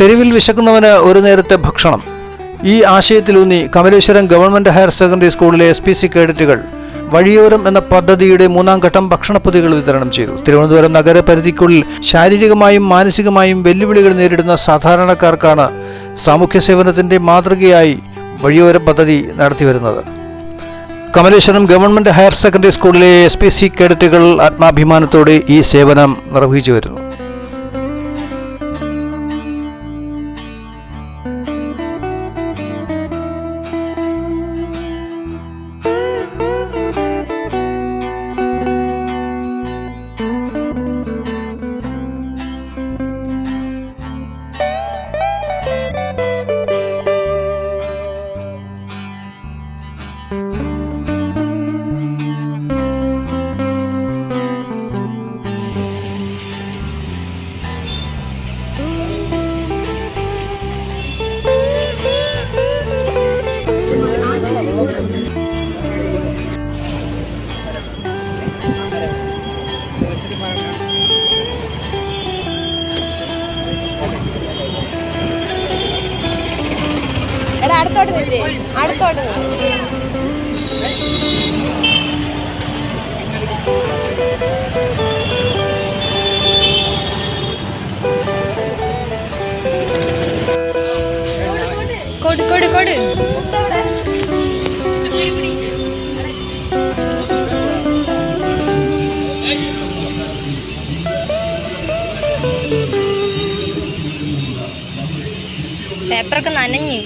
തെരുവിൽ വിശക്കുന്നവന് ഒരു നേരത്തെ ഭക്ഷണം. ഈ ആശയത്തിലൂന്നി കമലേശ്വരം ഗവൺമെന്റ് ഹയർ സെക്കൻഡറി സ്കൂളിലെ എസ് പി സി കേഡറ്റുകൾ വഴിയോരം എന്ന പദ്ധതിയുടെ മൂന്നാം ഘട്ടം ഭക്ഷണപ്പൊതികൾ വിതരണം ചെയ്തു. തിരുവനന്തപുരം നഗരപരിധിക്കുള്ളിൽ ശാരീരികമായും മാനസികമായും വെല്ലുവിളികൾ നേരിടുന്ന സാധാരണക്കാർക്കാണ് സാമൂഹ്യ സേവനത്തിന്റെ മാതൃകയായി വഴിയോര പദ്ധതി നടത്തിവരുന്നത് കമലേശ്വരം ഗവൺമെന്റ് ഹയർ സെക്കൻഡറി സ്കൂളിലെ എസ് പി സി കേഡറ്റുകൾ ആത്മാഭിമാനത്തോടെ ഈ സേവനം നിർവഹിച്ചു വരുന്നു. അടുത്തോട്ട് നില്ലേ അടുത്തോട്ട്. കൊടു കൊടു കൊടു പേപ്പറൊക്കെ നനഞ്ഞു.